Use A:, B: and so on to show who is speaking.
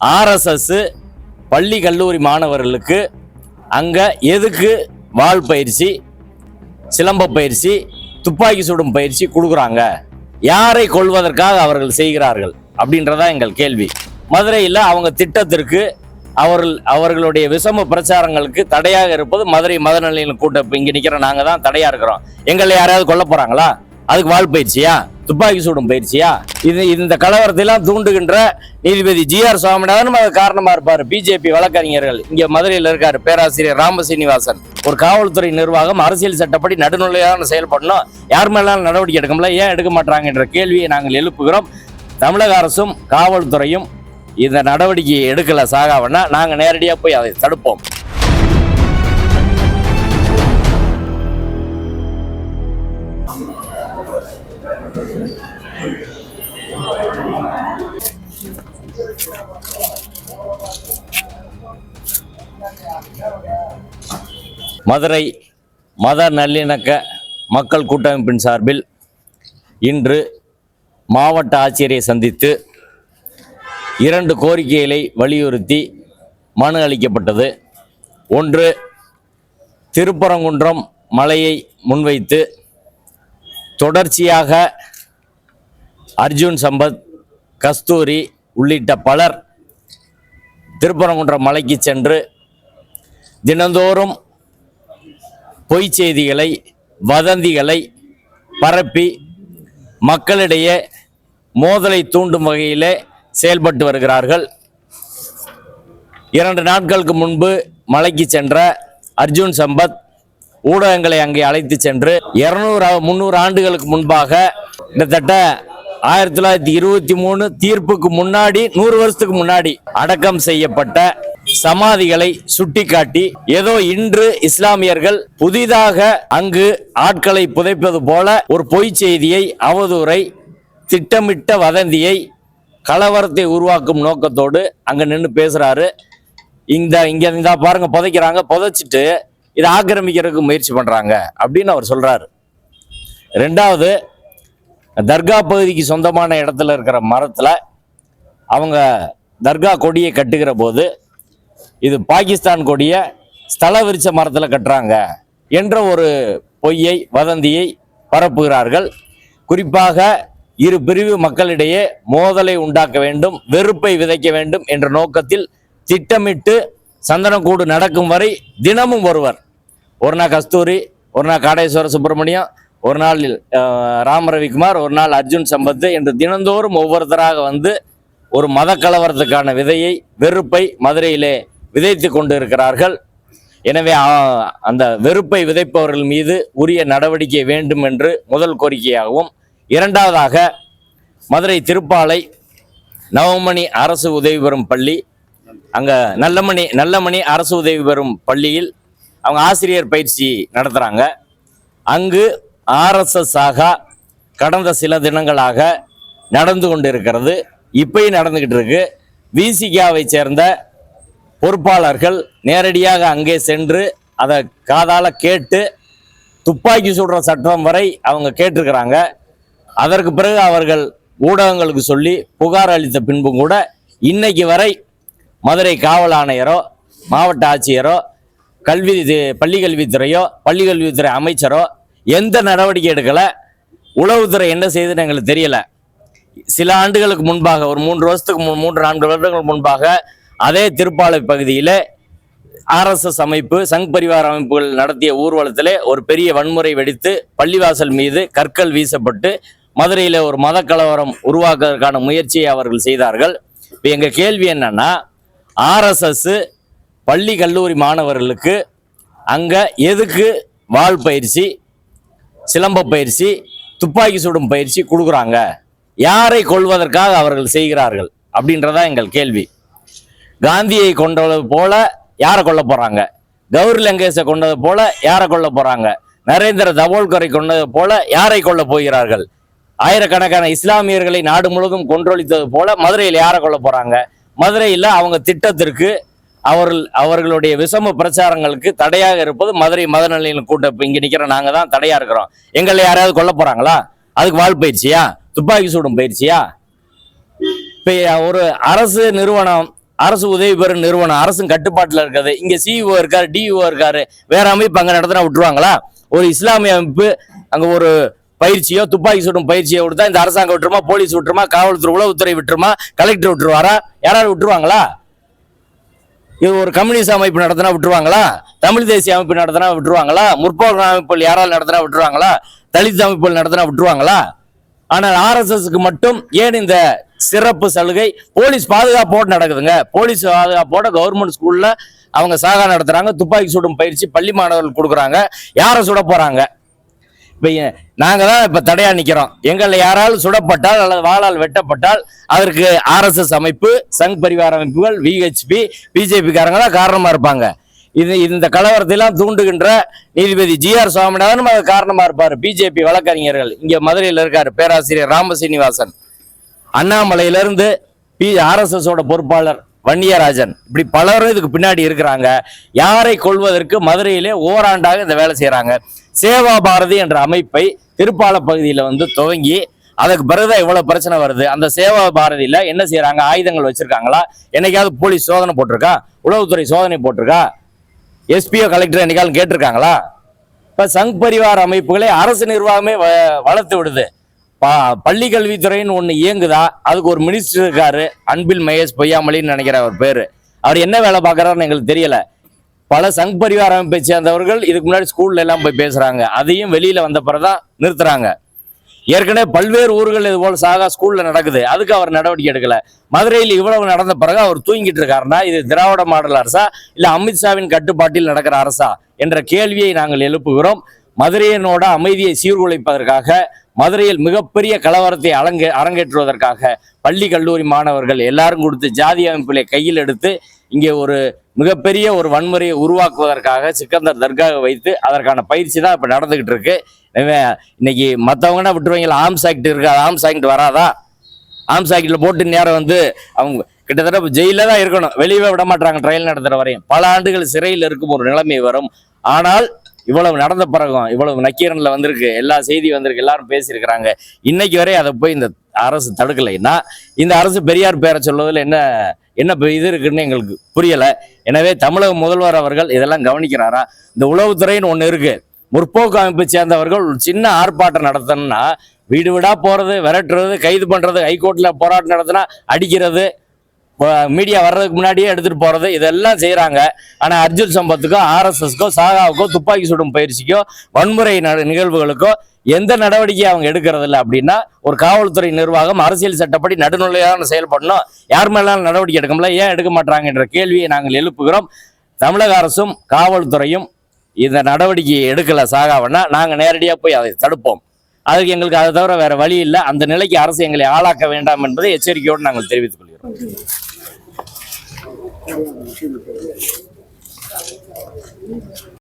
A: RSS பள்ளி கல்லூரி மாணவர்களுக்கு அங்கே எதுக்கு வாள் பயிற்சி சிலம்ப பயிற்சி துப்பாக்கி சுடும் பயிற்சி கொடுக்குறாங்க? யாரை கொள்வதற்காக அவர்கள் செய்கிறார்கள்? அப்படின்றதா எங்கள் கேள்வி. மதுரையில் அவங்க திட்டத்திற்கு அவர்கள் அவர்களுடைய விசம பிரச்சாரங்களுக்கு தடையாக இருப்பது மதுரை மதநலின் கூட்டம் இப்போ இங்கே நிற்கிற நாங்கள் தான் தடையாக இருக்கிறோம். எங்களை யாராவது கொல்ல போகிறாங்களா அதுக்கு வாள் பயிற்சியா? துப்பாக்கி சூடும் பயிற்சியா? இது இந்த கலவரத்தையெல்லாம் தூண்டுகின்ற நீதிபதி ஜி ஆர் சுவாமிநாதன் அது காரணமா இருப்பாரு. பிஜேபி வழக்கறிஞர்கள் இங்க மதுரையில் இருக்காரு. பேராசிரியர் ராமசீனிவாசன். ஒரு காவல்துறை நிர்வாகம் அரசியல் சட்டப்படி நடுநிலையான செயல்படணும். யார் மேலாம் நடவடிக்கை எடுக்கல ஏன் எடுக்க மாட்டாங்க என்ற கேள்வியை நாங்கள் எழுப்புகிறோம். தமிழக அரசும் காவல்துறையும் இந்த நடவடிக்கையை எடுக்கல சாகாவன்னா நாங்கள் நேரடியாக போய் அதை தடுப்போம். மதுரை மத நல்லிணக்க மக்கள் கூட்டமைப்பின் சார்பில் இன்று மாவட்ட ஆட்சியரை சந்தித்து இரண்டு கோரிக்கைகளை வலியுறுத்தி மனு அளிக்கப்பட்டது. ஒன்று திருப்பரங்குன்றம் மலையை முன்வைத்து தொடர்ச்சியாக அர்ஜுன் சம்பத் கஸ்தூரி உள்ளிட்ட பலர் திருப்பரங்குன்ற மலைக்கு சென்று தினந்தோறும் பொய் செய்திகளை வதந்திகளை பரப்பி மக்களிடையே மோதலை தூண்டும் வகையிலே செயல்பட்டு வருகிறார்கள். இரண்டு நாட்களுக்கு முன்பு மலைக்கு சென்ற அர்ஜுன் சம்பத் ஊடகங்களை அங்கே அழைத்து சென்று இருநூறு முந்நூறு ஆண்டுகளுக்கு முன்பாக கிட்டத்தட்ட ஆயிரத்தி தொள்ளாயிரத்தி இருபத்தி மூணு தீர்ப்புக்கு முன்னாடி நூறு வருஷத்துக்கு முன்னாடி அடக்கம் செய்யப்பட்ட சமாதிகளை சுட்டிக்காட்டி ஏதோ இன்று இஸ்லாமியர்கள் புதிதாக அங்கு ஆட்களை புதைப்பது போல ஒரு பொய் செய்தியை அவதூறை திட்டமிட்ட வதந்தியை கலவரத்தை உருவாக்கும் நோக்கத்தோடு அங்க நின்று பேசுறாரு. இந்த இங்க இருந்தா பாருங்க புதைக்கிறாங்க புதைச்சிட்டு இதை ஆக்கிரமிக்கிறதுக்கு முயற்சி பண்றாங்க அப்படின்னு அவர் சொல்றாரு. ரெண்டாவது தர்கா பகுதிக்கு சொந்தமான இடத்துல இருக்கிற மரத்தில் அவங்க தர்கா கொடியை கட்டுகிற போது இது பாகிஸ்தான் கொடியை ஸ்தல விரிச்ச மரத்தில் கட்டுறாங்க என்ற ஒரு பொய்யை வதந்தியை பரப்புகிறார்கள். குறிப்பாக இரு பிரிவு மக்களிடையே மோதலை உண்டாக்க வேண்டும் வெறுப்பை விதைக்க வேண்டும் என்ற நோக்கத்தில் திட்டமிட்டு சந்தனக்கூடு நடக்கும் வரை தினமும் ஒருவர். ஒரு நாள் கஸ்தூரி ஒரு நாள் காடேஸ்வர சுப்பிரமணியம் ஒரு நாள் ராம் ரவிக்குமார் ஒரு நாள் அர்ஜுன் சம்பத்து என்று தினந்தோறும் ஒவ்வொருத்தராக வந்து ஒரு மத கலவரத்துக்கான விதையை வெறுப்பை மதுரையிலே விதைத்து கொண்டு இருக்கிறார்கள் எனவே அந்த வெறுப்பை விதைப்பவர்கள் மீது உரிய நடவடிக்கை வேண்டும் என்று முதல் கோரிக்கையாகவும் இரண்டாவதாக மதுரை திருப்பாலை நவமணி அரசு உதவி பெறும் பள்ளி அங்கே நல்லமணி நல்லமணி அரசு உதவி பெறும் பள்ளியில் அவங்க ஆசிரியர் பயிற்சி நடத்துகிறாங்க அங்கு ஆர்எஸ்எஸ் ஆகா கடந்த சில தினங்களாக நடந்து கொண்டிருக்கிறது. இப்பயும் நடந்துக்கிட்டு இருக்கு. விசிகாவை சேர்ந்த பொறுப்பாளர்கள் நேரடியாக அங்கே சென்று அதை காதால் கேட்டு துப்பாக்கி சுடுற சட்டம் வரை அவங்க கேட்டிருக்கிறாங்க. அதற்கு பிறகு அவர்கள் ஊடகங்களுக்கு சொல்லி புகார் அளித்த பின்பும் கூட இன்னைக்கு வரை மதுரை காவல் ஆணையரோ மாவட்ட ஆட்சியரோ கல்வி இது- பள்ளிக்கல்வித்துறை அமைச்சரோ எந்த நடவடிக்கை எடுக்கலை? உளவுத்துறை என்ன செய்யுதுன்னு எங்களுக்கு தெரியலை. சில ஆண்டுகளுக்கு முன்பாக ஒரு மூன்று வருஷத்துக்கு முன் மூன்று நான்கு வருடங்களுக்கு முன்பாக அதே திருப்பாலை பகுதியில் ஆர்எஸ்எஸ் அமைப்பு சங் பரிவார அமைப்புகள் நடத்திய ஊர்வலத்திலே ஒரு பெரிய வன்முறை வெடித்து பள்ளிவாசல் மீது கற்கள் வீசப்பட்டு மதுரையில் ஒரு மத கலவரம் உருவாக்குவதற்கான முயற்சியை அவர்கள் செய்தார்கள். இப்போ எங்கள் கேள்வி என்னன்னா ஆர்எஸ்எஸ் பள்ளி கல்லூரி மாணவர்களுக்கு அங்கே எதுக்கு வாழ் பயிற்சி சிலம்ப பயிற்சி துப்பாக்கி சுடும் பயிற்சி கொடுக்குறாங்க. யாரை கொள்வதற்காக அவர்கள் செய்கிறார்கள் அப்படின்றதா எங்கள் கேள்வி. காந்தியை கொண்டது போல யாரை கொல்ல போறாங்க? கௌரி லங்கேஷை கொண்டது போல யாரை கொல்ல போறாங்க? நரேந்திர தபோல்கரை கொண்டது போல யாரை கொல்ல போகிறார்கள்? ஆயிரக்கணக்கான இஸ்லாமியர்களை நாடு முழுவதும் கொன்றொழித்தது போல மதுரையில் யாரை கொல்ல போறாங்க? மதுரையில் அவங்க திட்டத்திற்கு அவர்கள் அவர்களுடைய விஷம பிரச்சாரங்களுக்கு தடையாக இருப்பது மதுரை மதநலின் கூட்டம் இப்போ இங்கே நிற்கிற நாங்கள் தான் தடையாக இருக்கிறோம். எங்களை யாராவது கொல்ல போகிறாங்களா அதுக்கு வாழ் பயிற்சியா? துப்பாக்கி சூடும் பயிற்சியா? இப்போ ஒரு அரசு நிறுவனம் அரசு உதவி பெறும் நிறுவனம் அரசும் கட்டுப்பாட்டுல இருக்காது. இங்க சிஇஓ இருக்காரு டிஇஓ இருக்காரு. வேற அமைப்பு அங்க நடத்தினா விட்டுருவாங்களா? ஒரு இஸ்லாமிய அமைப்பு அங்க ஒரு பயிற்சியோ துப்பாக்கி சுடும் பயிற்சியோ கொடுத்தா இந்த அரசாங்கம் விட்டுருமா? போலீஸ் விட்டுருமா? காவல்துறை உளவுத்துறை விட்டுருமா? கலெக்டர் விட்டுருவாரா? யாராவது விட்டுருவாங்களா? இது ஒரு கம்யூனிஸ்ட் அமைப்பு நடத்தினா விட்டுருவாங்களா? தமிழ் தேசிய அமைப்பு நடத்தினா விட்டுருவாங்களா? முற்போக்கு அமைப்புகள் யாரால் நடத்தினா விட்டுருவாங்களா? தலித் அமைப்புகள் நடத்தினா விட்டுருவாங்களா? ஆனால் ஆர்எஸ்எஸ்க்கு மட்டும் ஏன் இந்த சிறப்பு சலுகை? போலீஸ் பாதுகாப்போடு நடக்குதுங்க. போலீஸ் பாதுகாப்போட கவர்மெண்ட் ஸ்கூல்ல அவங்க சாகா நடத்துறாங்க. துப்பாக்கி சுடும் பயிற்சி பள்ளி மாணவர்கள் கொடுக்குறாங்க. யாரை சுட போறாங்க? நாங்க தான் இப்ப தடையா நிக்கிறோம். எங்களை யாராலும் சுடப்பட்டால் அல்லது வாளால் வெட்டப்பட்டால் அதற்கு ஆர்எஸ்எஸ் அமைப்பு சங் பரிவார அமைப்புகள் விஹெச்பி பிஜேபி காரங்க தான் காரணமா இருப்பாங்க. இது இந்த கலவரத்தை எல்லாம் தூண்டுகின்ற நீதிபதி ஜி ஆர் சுவாமிநாதனும் அது காரணமா இருப்பாரு. பிஜேபி வழக்கறிஞர்கள். இங்க மதுரையில் இருக்காரு பேராசிரியர் ராமசீனிவாசன் அண்ணாமலையிலிருந்து பி ஆர்எஸ்எஸோட பொறுப்பாளர் வன்னியராஜன். இப்படி பலரும் இதுக்கு பின்னாடி இருக்கிறாங்க. யாரை கொள்வதற்கு மதுரையிலே ஓராண்டாக இந்த வேலை செய்கிறாங்க சேவா பாரதி என்ற அமைப்பை திருப்பால பகுதியில் வந்து துவங்கி அதுக்கு பிறகுதான் இவ்வளவு பிரச்சனை வருது. அந்த சேவா பாரதியில என்ன செய்யறாங்க ஆயுதங்கள் வச்சிருக்காங்களா? என்னைக்காவது போலீஸ் சோதனை போட்டிருக்கா? உளவுத்துறை சோதனை போட்டிருக்கா? எஸ்பிஓ கலெக்டர் என்னைக்காலும் கேட்டிருக்காங்களா? இப்ப சங் பரிவார அமைப்புகளை அரசு நிர்வாகமே வ- வளர்த்து விடுது. பள்ளி கல்வித்துறைன்னு ஒண்ணு இயங்குதா? அதுக்கு ஒரு மினிஸ்டர் இருக்காரு அன்பில் மகேஷ் பொய்யாமலின்னு நினைக்கிற அவர் பேரு. அவர் என்ன வேலை பார்க்கறாருன்னு எங்களுக்கு தெரியல. பல சங் பரிவார அமைப்பை சேர்ந்தவர்கள் இதுக்கு முன்னாடி ஸ்கூல்ல எல்லாம் போய் பேசுறாங்க. அதையும் வெளியில வந்த பிறதான் நிறுத்துறாங்க. ஏற்கனவே பல்வேறு ஊர்கள் இது போல சாகா ஸ்கூல்ல நடக்குது. அதுக்கு அவர் நடவடிக்கை எடுக்கல. மதுரையில் இவ்வளவு நடந்த பிறகு அவர் தூங்கிட்டு இருக்காருன்னா இது திராவிட மாடல் அரசா இல்ல அமித்ஷாவின் கட்டுப்பாட்டில் நடக்கிற அரசா என்ற கேள்வியை நாங்கள் எழுப்புகிறோம். மதுரையினோட அமைதியை சீர்குலைப்பதற்காக மதுரையில் மிகப்பெரிய கலவரத்தை அலங்க அரங்கேற்றுவதற்காக பள்ளி கல்லூரி மாணவர்கள் எல்லாரும் கொடுத்து ஜாதி அமைப்பிலே கையில் எடுத்து இங்கே ஒரு மிகப்பெரிய ஒரு வன்முறையை உருவாக்குவதற்காக சிக்கந்தர் தர்காவை வைத்து அதற்கான பயிற்சி தான் இப்போ நடந்துக்கிட்டு இருக்கு. இன்னைக்கு மற்றவங்கன்னா விட்டுருவீங்களா? ஆம்ஸ் ஆக்ட் இருக்கு. ஆர்ம்ஸ் ஆக்ட் வராதா? ஆம்ஸ் ஆக்டில் போட்டு நேரம் வந்து அவங்க கிட்டத்தட்ட ஜெயில தான் இருக்கணும். வெளியவே விட மாட்டாங்க ட்ரையல் நடத்துகிற வரையும். பல ஆண்டுகள் சிறையில் இருக்கும் ஒரு நிலைமை வரும். ஆனால் இவ்வளவு நடந்த பிறகும் இவ்வளவு நக்கீரன்ல வந்திருக்கு எல்லா செய்தி வந்திருக்கு எல்லாரும் பேசியிருக்கிறாங்க. இன்னைக்கு வரை அதை போய் இந்த அரசு தடுக்கலைன்னா இந்த அரசு பெரியார் பேரை சொல்வதில் என்ன என்ன இது இருக்குன்னு எங்களுக்கு புரியல. எனவே தமிழக முதல்வர் அவர்கள் இதெல்லாம் கவனிக்கிறாரா? இந்த உளவுத்துறைன்னு ஒன்று இருக்கு. முற்போக்கு அமைப்பை சேர்ந்தவர்கள் ஒரு சின்ன ஆர்ப்பாட்டம் நடத்தணும்னா வீடு வீடா போறது விரட்டுறது கைது பண்றது ஹைகோர்ட்ல போராட்டம் நடத்தினா அடிக்கிறது மீடியா வர்றதுக்கு முன்னாடியே எடுத்துகிட்டு போகிறது இதெல்லாம் செய்கிறாங்க ஆனால் அர்ஜுன் சம்பத்துக்கோ ஆர்எஸ்எஸ்க்கோ சாகாவுக்கோ துப்பாக்கி சுடும் பயிற்சிக்கோ வன்முறை நிகழ்வுகளுக்கோ எந்த நடவடிக்கை அவங்க எடுக்கிறது இல்லை அப்படின்னா ஒரு காவல்துறை நிர்வாகம் அரசியல் சட்டப்படி நடுநிலையான செயல்படணும். யார் மேலாம் நடவடிக்கை எடுக்கல ஏன் எடுக்க மாட்டாங்க என்ற கேள்வியை நாங்கள் எழுப்புகிறோம். தமிழக அரசும் காவல்துறையும் இந்த நடவடிக்கையை எடுக்கலை சாகாவன்னா நாங்கள் நேரடியாக போய் அதை தடுப்போம். அதுக்கு எங்களுக்கு அதை தவிர வேற வழி இல்லை. அந்த நிலைக்கு அரசு எங்களை ஆளாக்க வேண்டாம் என்பதை எச்சரிக்கையோடு நாங்கள் தெரிவித்துக் கொள்கிறோம். I want the.